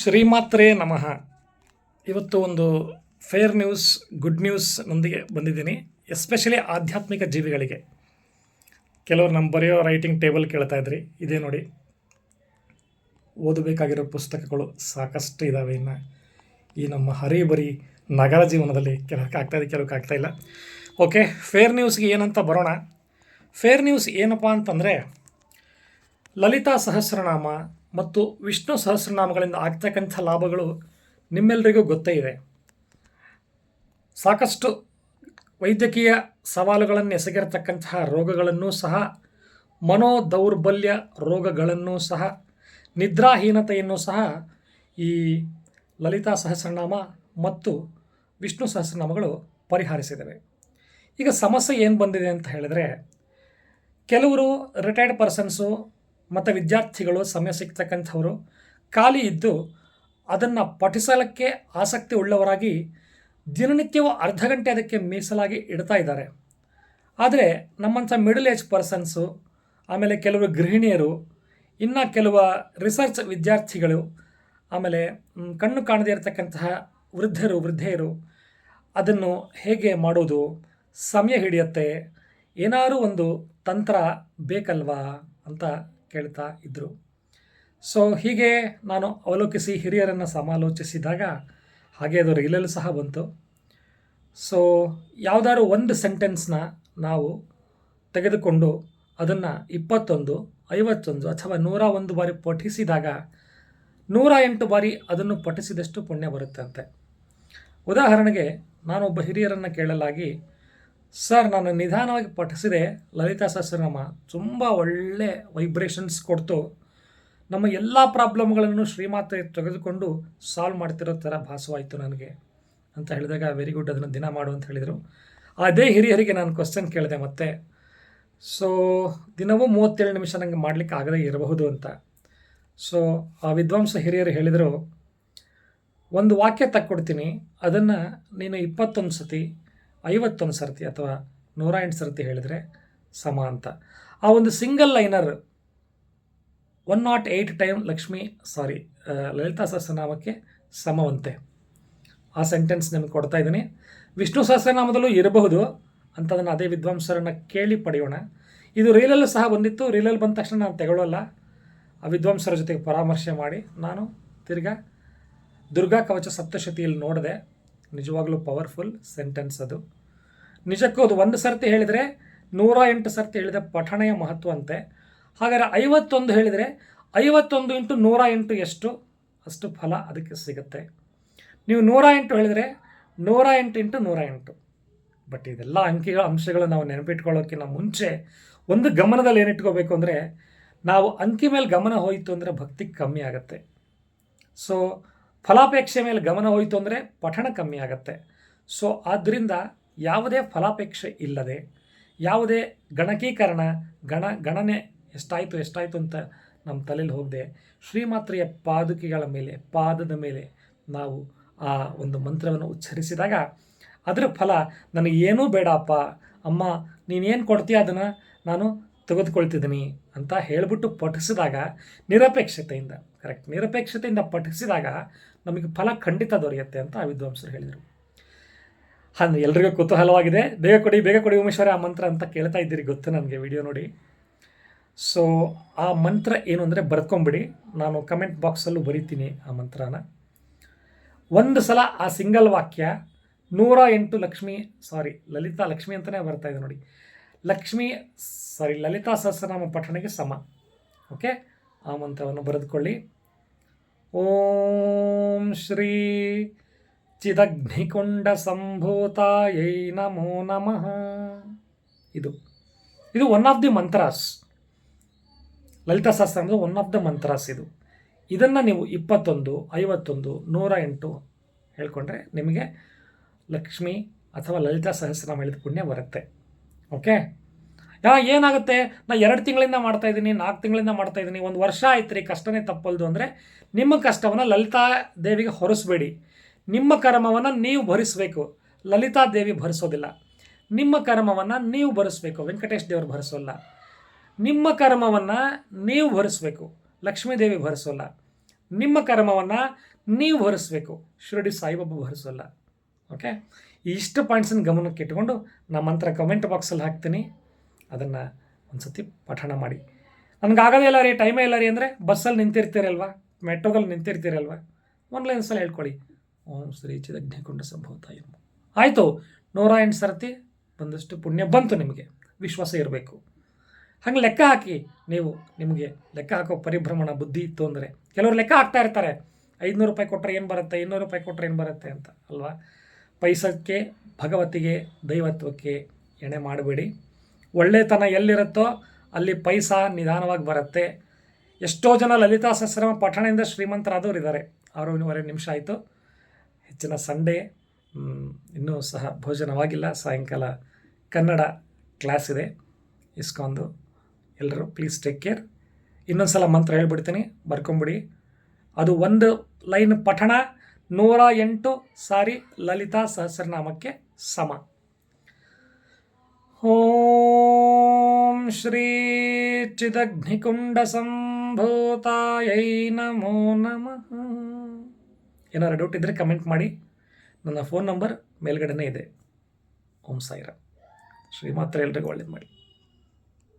ಶ್ರೀಮಾತ್ರೇ ನಮಃ. ಇವತ್ತು ಒಂದು ಫೇರ್ ನ್ಯೂಸ್, ಗುಡ್ ನ್ಯೂಸ್ನೊಂದಿಗೆ ಬಂದಿದ್ದೀನಿ, ಎಸ್ಪೆಷಲಿ ಆಧ್ಯಾತ್ಮಿಕ ಜೀವಿಗಳಿಗೆ. ಕೆಲವರು ನಮ್ಮ ಬರೆಯೋ ರೈಟಿಂಗ್ ಟೇಬಲ್ ಕೇಳ್ತಾ ಇದ್ರಿ, ಇದೇ ನೋಡಿ. ಓದಬೇಕಾಗಿರೋ ಪುಸ್ತಕಗಳು ಸಾಕಷ್ಟು ಇದ್ದಾವೆ ಇನ್ನು. ಈ ನಮ್ಮ ಹರಿಬರಿ ನಗರ ಜೀವನದಲ್ಲಿ ಕೆಲವಕ್ಕೆ ಆಗ್ತಾಯಿದೆ ಕೆಲವಕ್ಕೆ ಆಗ್ತಾಯಿಲ್ಲ ಓಕೆ, ಫೇರ್ ನ್ಯೂಸ್ಗೆ ಏನಂತ ಬರೋಣ. ಫೇರ್ ನ್ಯೂಸ್ ಏನಪ್ಪ ಅಂತಂದರೆ, ಲಲಿತಾ ಸಹಸ್ರನಾಮ ಮತ್ತು ವಿಷ್ಣು ಸಹಸ್ರನಾಮಗಳಿಂದ ಆಗ್ತಕ್ಕಂಥ ಲಾಭಗಳು ನಿಮ್ಮೆಲ್ಲರಿಗೂ ಗೊತ್ತೇ ಇದೆ ಸಾಕಷ್ಟು ವೈದ್ಯಕೀಯ ಸವಾಲುಗಳನ್ನು ಎಸಗಿರತಕ್ಕಂತಹ ರೋಗಗಳನ್ನು ಸಹ, ಮನೋದೌರ್ಬಲ್ಯ ರೋಗಗಳನ್ನು ಸಹ, ನಿದ್ರಾಹೀನತೆಯನ್ನು ಸಹ ಈ ಲಲಿತಾ ಸಹಸ್ರನಾಮ ಮತ್ತು ವಿಷ್ಣು ಸಹಸ್ರನಾಮಗಳು ಪರಿಹರಿಸಿದವೆ. ಈಗ ಸಮಸ್ಯೆ ಏನು ಬಂದಿದೆ ಅಂತ ಹೇಳಿದರೆ, ಕೆಲವರು ರಿಟೈರ್ಡ್ ಪರ್ಸನ್ಸು ಮತ್ತು ವಿದ್ಯಾರ್ಥಿಗಳು ಸಮಯ ಸಿಗ್ತಕ್ಕಂಥವರು ಖಾಲಿ ಇದ್ದು ಅದನ್ನು ಪಠಿಸಲಿಕ್ಕೆ ಆಸಕ್ತಿ ಉಳ್ಳವರಾಗಿ ದಿನನಿತ್ಯವೂ ಅರ್ಧ ಗಂಟೆ ಅದಕ್ಕೆ ಮೀಸಲಾಗಿ ಇಡ್ತಾ ಇದ್ದಾರೆ. ಆದರೆ ನಮ್ಮಂಥ ಮಿಡಲ್ ಏಜ್ ಪರ್ಸನ್ಸು ಆಮೇಲೆ ಕೆಲವರು ಗೃಹಿಣಿಯರು, ಇನ್ನು ಕೆಲವು ರಿಸರ್ಚ್ ವಿದ್ಯಾರ್ಥಿಗಳು, ಆಮೇಲೆ ಕಣ್ಣು ಕಾಣದೇ ಇರತಕ್ಕಂತಹ ವೃದ್ಧರು, ವೃದ್ಧೆಯರು, ಅದನ್ನು ಹೇಗೆ ಮಾಡೋದು? ಸಮಯ ಹಿಡಿಯುತ್ತೆ. ಏನಾದರೂ ಒಂದು ತಂತ್ರ ಬೇಕಲ್ವಾ? ಅಂತ ಕೇಳ್ತಾ ಇದ್ದರು ಸೊ ಹೀಗೆ ನಾನು ಅವಲೋಕಿಸಿ ಹಿರಿಯರನ್ನು ಸಮಾಲೋಚಿಸಿದಾಗ ಹಾಗೆ ಅದು ರೈಲಲ್ಲೂ ಸಹ ಬಂತು. ಸೊ ಯಾವುದಾದ್ರು ಒಂದು ಸೆಂಟೆನ್ಸ್ನ ನಾವು ತೆಗೆದುಕೊಂಡು ಅದನ್ನು ಇಪ್ಪತ್ತೊಂದು, ಐವತ್ತೊಂದು ಅಥವಾ ನೂರ ಒಂದು ಬಾರಿ ಪಠಿಸಿದಾಗ ನೂರ ಎಂಟು ಬಾರಿ ಅದನ್ನು ಪಠಿಸಿದಷ್ಟು ಪುಣ್ಯ ಬರುತ್ತಂತೆ. ಉದಾಹರಣೆಗೆ ನಾನೊಬ್ಬ ಹಿರಿಯರನ್ನು ಕೇಳಲಾಗಿ ಸರ್, ನಾನು ನಿಧಾನವಾಗಿ ಪಠಿಸಿದೆ ಲಲಿತಾ ಸಹಸ್ರನಾಮ ತುಂಬ ಒಳ್ಳೆ ವೈಬ್ರೇಷನ್ಸ್ ಕೊಡ್ತು. ನಮ್ಮ ಎಲ್ಲ ಪ್ರಾಬ್ಲಮ್ಗಳನ್ನು ಶ್ರೀಮಾತೆ ತೆಗೆದುಕೊಂಡು ಸಾಲ್ವ್ ಮಾಡ್ತಿರೋ ಥರ ಭಾಸವಾಯಿತು ನನಗೆ ಅಂತ ಹೇಳಿದಾಗ ವೆರಿ ಗುಡ್ ಅದನ್ನು ದಿನ ಮಾಡು ಅಂತ ಹೇಳಿದರು. ಅದೇ ಹಿರಿಯರಿಗೆ ನಾನು ಕ್ವಶನ್ ಕೇಳಿದೆ ಮತ್ತೆ. ಸೊ ದಿನವೂ ಮೂವತ್ತೇಳು ನಿಮಿಷ ನನಗೆ ಮಾಡಲಿಕ್ಕೆ ಆಗದೇ ಇರಬಹುದು ಅಂತ. ಸೊ ಆ ವಿದ್ವಾಂಸ ಹಿರಿಯರು ಹೇಳಿದರು, ಒಂದು ವಾಕ್ಯ ತಕ್ಕೊಡ್ತೀನಿ, ಅದನ್ನು ನೀನು ಇಪ್ಪತ್ತೊಂದು ಸತಿ ಐವತ್ತೊಂದು ಸರ್ತಿ ಅಥವಾ ನೂರ ಎಂಟು ಸರ್ತಿ ಹೇಳಿದರೆ ಸಮ ಅಂತ. ಆ ಒಂದು single liner one nought eight time Lakshmi sorry Lalita ಸಹಸ್ರನಾಮಕ್ಕೆ ಸಮವಂತೆ. ಆ ಸೆಂಟೆನ್ಸ್ ನಿಮಗೆ ಕೊಡ್ತಾ ಇದ್ದೀನಿ. ವಿಷ್ಣು ಸಹಸ್ರನಾಮದಲ್ಲೂ ಇರಬಹುದು. ಅಂತದನ್ನು ಅದೇ ವಿದ್ವಾಂಸರನ್ನು ಕೇಳಿ ಪಡೆಯೋಣ. ಇದು ರೀಲಲ್ಲೂ ಸಹ ಬಂದಿತ್ತು. ರೀಲಲ್ಲಿ ಬಂದ ತಕ್ಷಣ ನಾನು ತಗೊಳ್ಳೋಲ್ಲ. ಆ ವಿದ್ವಾಂಸರ ಜೊತೆಗೆ ಪರಾಮರ್ಶೆ ಮಾಡಿ ನಾನು ತಿರ್ಗಾ ದುರ್ಗಾ ಕವಚ ಸಪ್ತಶತಿಯಲ್ಲಿ ನೋಡಿದೆ. ನಿಜವಾಗ್ಲೂ ಪವರ್ಫುಲ್ ಸೆಂಟೆನ್ಸ್ ಅದು. ನಿಜಕ್ಕೂ ಅದು ಒಂದು ಸರ್ತಿ ಹೇಳಿದರೆ ನೂರ ಎಂಟು ಸರ್ತಿ ಹೇಳಿದ ಪಠಣೆಯ ಮಹತ್ವ ಅಂತೆ. ಹಾಗಾದರೆ ಐವತ್ತೊಂದು ಹೇಳಿದರೆ ಐವತ್ತೊಂದು ಇಂಟು ನೂರ ಎಂಟು ಎಷ್ಟು? ಅಷ್ಟು ಫಲ ಅದಕ್ಕೆ ಸಿಗುತ್ತೆ. ನೀವು ನೂರ ಎಂಟು ಹೇಳಿದರೆ ನೂರ ಎಂಟು ಇಂಟು ನೂರ ಎಂಟು. ಬಟ್ ಇದೆಲ್ಲ ಅಂಕಿಗಳ ಅಂಶಗಳು ನಾವು ನೆನಪಿಟ್ಕೊಳ್ಳೋಕ್ಕಿಂತ ಮುಂಚೆ ಒಂದು ಗಮನದಲ್ಲಿ ಏನಿಟ್ಕೋಬೇಕು ಅಂದರೆ ನಾವು ಅಂಕಿ ಮೇಲೆ ಗಮನ ಹೋಯಿತು ಅಂದರೆ ಭಕ್ತಿ ಕಮ್ಮಿ ಆಗುತ್ತೆ. ಸೊ ಫಲಾಪೇಕ್ಷೆ ಮೇಲೆ ಗಮನ ಹೋಯಿತು ಅಂದರೆ ಪಠಣ ಕಮ್ಮಿ ಆಗುತ್ತೆ. ಸೊ ಆದ್ದರಿಂದ ಯಾವುದೇ ಫಲಾಪೇಕ್ಷೆ ಇಲ್ಲದೆ, ಯಾವುದೇ ಗಣಕೀಕರಣ, ಗಣ, ಗಣನೆ ಎಷ್ಟಾಯಿತು ಎಷ್ಟಾಯಿತು ಅಂತ ನಮ್ಮ ತಲೆಯಲ್ಲಿ ಹೋಗದೆ, ಶ್ರೀಮಾತ್ರೆಯ ಪಾದುಕೆಗಳ ಮೇಲೆ, ಪಾದದ ಮೇಲೆ ನಾವು ಆ ಒಂದು ಮಂತ್ರವನ್ನು ಉಚ್ಚರಿಸಿದಾಗ ಅದರ ಫಲ ನನಗೆ ಏನೂ ಬೇಡಪ್ಪ, ಅಮ್ಮ ನೀನೇನು ಕೊಡ್ತೀಯ ಅದನ್ನು? ನಾನು ತೆಗೆದುಕೊಳ್ತಿದ್ದೀನಿ ಅಂತ ಹೇಳಿಬಿಟ್ಟು ಪಠಿಸಿದಾಗ ನಿರಪೇಕ್ಷತೆಯಿಂದ ಕರೆಕ್ಟ್ ನಿರಪೇಕ್ಷತೆಯಿಂದ ಪಠಿಸಿದಾಗ ನಮಗೆ ಫಲ ಖಂಡಿತ ದೊರೆಯುತ್ತೆ ಅಂತ ಆ ವಿದ್ವಾಂಸರು ಹೇಳಿದರು. ಹಾಂ ಎಲ್ರಿಗೂ ಕುತೂಹಲವಾಗಿದೆ. ಬೇಗ ಕೊಡಿ ಬೇಗ ಕೊಡಿ ಉಮೇಶ್ವರ ಆ ಮಂತ್ರ ಅಂತ ಕೇಳ್ತಾ ಇದ್ದೀರಿ, ಗೊತ್ತು ನನಗೆ ವಿಡಿಯೋ ನೋಡಿ. ಸೊ ಆ ಮಂತ್ರ ಏನು ಅಂದರೆ ಬರ್ಕೊಂಬಿಡಿ. ನಾನು ಕಮೆಂಟ್ ಬಾಕ್ಸಲ್ಲೂ ಬರಿತೀನಿ ಆ ಮಂತ್ರನ. ಒಂದು ಸಲ ಆ ಸಿಂಗಲ್ ವಾಕ್ಯ ನೂರ ಎಂಟು ಲಕ್ಷ್ಮಿ ಸಾರಿ ಲಲಿತಾ ಲಕ್ಷ್ಮಿ ಅಂತಲೇ ಬರ್ತಾ ಇದೆ ನೋಡಿ. ಲಕ್ಷ್ಮೀ ಸಾರಿ ಲಲಿತಾ ಸಹಸ್ರನಾಮ ಪಠಣೆಗೆ ಸಮ. ಓಕೆ ಆ ಮಂತ್ರವನ್ನು ಬರೆದುಕೊಳ್ಳಿ. ಓಂ ಶ್ರೀ ಚಿದಗ್ನಿಕುಂಡ ಸಂಭೂತಾಯೈ ನಮೋ ನಮಃ. ಇದು ಇದು one of the mantras Lalita ಸಹಸ್ರನಾಮದ one of the mantras ಇದು. ಇದನ್ನು ನೀವು ಇಪ್ಪತ್ತೊಂದು, ಐವತ್ತೊಂದು, ನೂರ ಎಂಟು ಹೇಳ್ಕೊಂಡ್ರೆ ನಿಮಗೆ ಲಕ್ಷ್ಮಿ ಅಥವಾ ಲಲಿತಾ ಸಹಸ್ರನಾಮ ಹೇಳಿದ ಪುಣ್ಯ ಬರುತ್ತೆ. ಓಕೆ ಯಾ, ಏನಾಗುತ್ತೆ? ನಾ ಎರಡು ತಿಂಗಳಿಂದ ಮಾಡ್ತಾ ಇದ್ದೀನಿ, ನಾಲ್ಕು ತಿಂಗಳಿಂದ ಮಾಡ್ತಾ ಇದ್ದೀನಿ, ಒಂದು ವರ್ಷ ಆಯ್ತು ರೀ ಕಷ್ಟನೇ ತಪ್ಪಲ್ದು ಅಂದರೆ ನಿಮ್ಮ ಕಷ್ಟವನ್ನು ಲಲಿತಾ ದೇವಿಗೆ ಹೊರಿಸ್ಬೇಡಿ. ನಿಮ್ಮ ಕರ್ಮವನ್ನು ನೀವು ಭರಿಸಬೇಕು. ಲಲಿತಾ ದೇವಿ ಭರಿಸೋದಿಲ್ಲ. ನಿಮ್ಮ ಕರ್ಮವನ್ನು ನೀವು ಭರಿಸಬೇಕು. ವೆಂಕಟೇಶ್ ದೇವರು ಭರಿಸೋಲ್ಲ. ನಿಮ್ಮ ಕರ್ಮವನ್ನು ನೀವು ಭರಿಸಬೇಕು. ಲಕ್ಷ್ಮೀದೇವಿ ಭರಿಸೋಲ್ಲ. ನಿಮ್ಮ ಕರ್ಮವನ್ನು ನೀವು ಭರಿಸಬೇಕು. ಶಿರಡಿ ಸಾಯಿಬಾಬಾ ಭರಿಸೋಲ್ಲ. ಓಕೆ? ಇಷ್ಟು ಪಾಯಿಂಟ್ಸನ್ನು ಗಮನಕ್ಕೆ ಇಟ್ಕೊಂಡು ನಮ್ಮ ಮಂತ್ರ ಕಮೆಂಟ್ ಬಾಕ್ಸಲ್ಲಿ ಹಾಕ್ತೀನಿ. ಅದನ್ನು ಒಂದು ಸತಿ ಪಠಣ ಮಾಡಿ. ನನಗಾಗೋದೇ ಇಲ್ಲ ರೀ ಟೈಮೇ ಇಲ್ಲ ರೀ ಅಂದರೆ ಬಸ್ಸಲ್ಲಿ ನಿಂತಿರ್ತೀರಲ್ವ? ಮೆಟ್ರೋದಲ್ಲಿ ನಿಂತಿರ್ತೀರಲ್ವ? ಆನ್ಲೈನ್ ಸಲ ಹೇಳ್ಕೊಳ್ಳಿ. ಓಂ ಶ್ರೀ ಚಿದಗ್ನಿಕೊಂಡ ಸಂಭವತ ಎಂಬ ಆಯಿತು, ನೂರ ಎಂಟು ಸರ್ತಿ ಒಂದಷ್ಟು ಪುಣ್ಯ ಬಂತು ನಿಮಗೆ. ವಿಶ್ವಾಸ ಇರಬೇಕು. ಹಂಗೆ ಲೆಕ್ಕ ಹಾಕಿ, ನೀವು ನಿಮಗೆ ಲೆಕ್ಕ ಹಾಕೋ ಪರಿಭ್ರಮಣ ಬುದ್ಧಿ ಇತ್ತು ಅಂದರೆ. ಕೆಲವರು ಲೆಕ್ಕ ಹಾಕ್ತಾ ಇರ್ತಾರೆ. ಐದುನೂರು ರೂಪಾಯಿ ಕೊಟ್ಟರೆ ಏನು ಬರುತ್ತೆ? ಇನ್ನೂರು ರೂಪಾಯಿ ಕೊಟ್ಟರೆ ಏನು ಬರುತ್ತೆ ಅಂತ, ಅಲ್ವಾ? ಪೈಸಕ್ಕೆ, ಭಗವತಿಗೆ, ದೈವತ್ವಕ್ಕೆ ಎಣೆ ಮಾಡಬೇಡಿ. ಒಳ್ಳೆತನ ಎಲ್ಲಿರುತ್ತೋ ಅಲ್ಲಿ ಪೈಸಾ ನಿಧಾನವಾಗಿ ಬರುತ್ತೆ. ಎಷ್ಟೋ ಜನ ಲಲಿತಾ ಸಹಸ್ರನಾಮ ಪಠಣದಿಂದ ಶ್ರೀಮಂತರಾದವರು ಇದ್ದಾರೆ. ಆರೂವರೆ ನಿಮಿಷ ಆಯಿತು. ಹೆಚ್ಚಿನ ಸಂಡೇ ಇನ್ನೂ ಸಹ ಭೋಜನವಾಗಿಲ್ಲ. ಸಾಯಂಕಾಲ ಕನ್ನಡ ಕ್ಲಾಸ್ ಇದೆ. ಇಸ್ಕೊಂಡು ಎಲ್ಲರೂ ಪ್ಲೀಸ್ ಟೇಕ್ ಕೇರ್ ಇನ್ನೊಂದು ಸಲ ಮಂತ್ರ ಹೇಳ್ಬಿಡ್ತೀನಿ. ಬರ್ಕೊಂಬಿಡಿ. ಅದು ಒಂದು ಲೈನ್ ಪಠಣ, ನೂರ ಎಂಟು ಸಾರಿ ಲಲಿತಾ ಸಹಸ್ರನಾಮಕ್ಕೆ ಸಮ. ಓಂ ಶ್ರೀ ಚಿದಗ್ನಿಕುಂಡ ಸಂಭೂತಾಯೈ ನಮೋ ನಮಃ ಏನಾರು ಡೌಟ್ ಇದ್ದರೆ ಕಮೆಂಟ್ ಮಾಡಿ. ನನ್ನ ಫೋನ್ ನಂಬರ್ ಮೇಲ್ಗಡೆನೇ ಇದೆ. ಓಂ ಸಾಯಿರ ಶ್ರೀಮಾತ್ರ ಎಲ್ರಿಗೂ ಒಳ್ಳೇದು ಮಾಡಿ